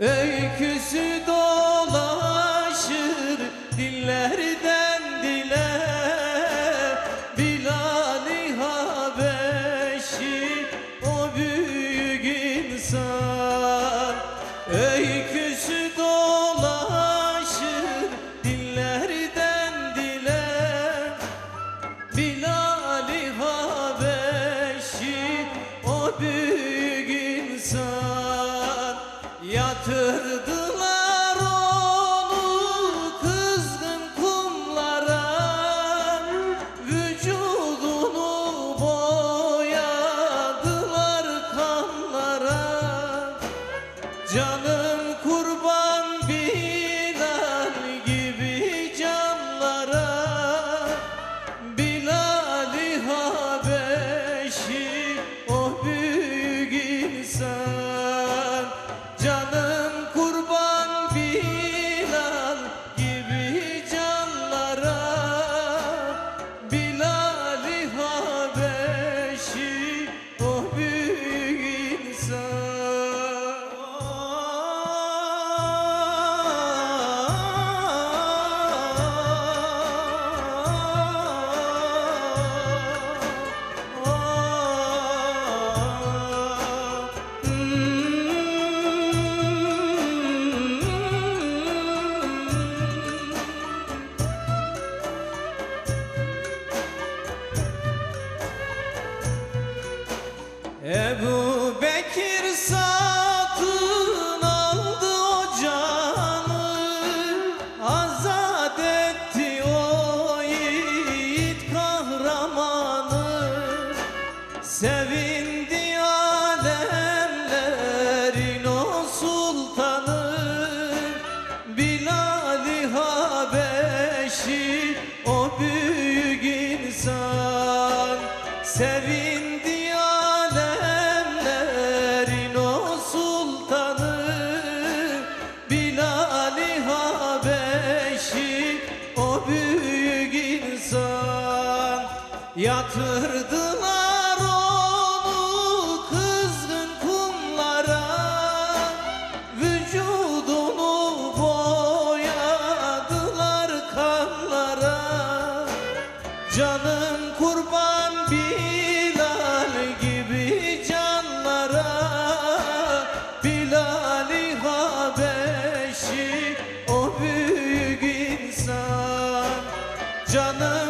Öyküsü doğru Yatırdılar onu kızgın kumlara. Vücudunu boyadılar kanlara. Canım kurban Bilal gibi canlara. Bilal-i Habeşi o büyük insan. I can't. Büyük insan. Yatırdılar onu kızgın kumlara. Vücudunu boyadılar kanlara. Canım kurban bir canım.